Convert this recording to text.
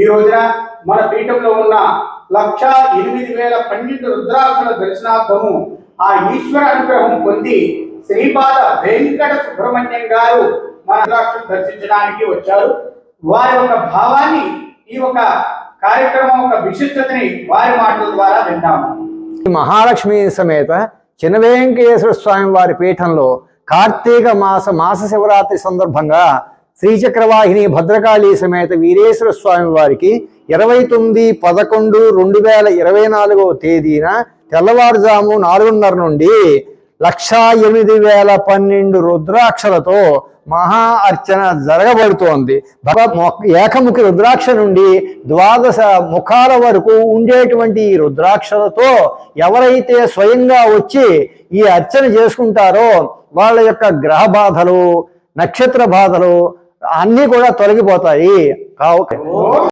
ఈ రోజున మన పీఠంలో ఉన్న లక్ష ఎనిమిది వేల పన్నెండు రుద్రాక్షల దర్శనార్థము ఆ ఈశ్వర అనుగ్రహం పొంది శ్రీపాద వెంకట సుబ్రహ్మణ్యం గారు మన రుద్రాక్షలు దర్శించడానికి వచ్చారు. వారి యొక్క భావాన్ని ఈ యొక్క కార్యక్రమం యొక్క విశిష్టతని వారి మాటల ద్వారా విందాము. మహాలక్ష్మి సమేత చిన్న వెంకటేశ్వర స్వామి వారి పీఠంలో కార్తీక మాస మాస శివరాత్రి సందర్భంగా శ్రీచక్రవాహిని భద్రకాళి సమేత వీరేశ్వర స్వామి వారికి ఇరవై తొమ్మిది పదకొండు రెండు వేల ఇరవై నాలుగవ తేదీన తెల్లవారుజాము నాలుగున్నర నుండి లక్షా ఎనిమిది వేల పన్నెండు రుద్రాక్షలతో మహా అర్చన జరగబడుతోంది. భగ ఏకముఖి రుద్రాక్ష నుండి ద్వాదశ ముఖాల వరకు ఉండేటువంటి ఈ రుద్రాక్షలతో ఎవరైతే స్వయంగా వచ్చి ఈ అర్చన చేసుకుంటారో వాళ్ళ యొక్క గ్రహ బాధలు నక్షత్ర బాధలు అన్నీ కూడా తొలగిపోతాయి. కావు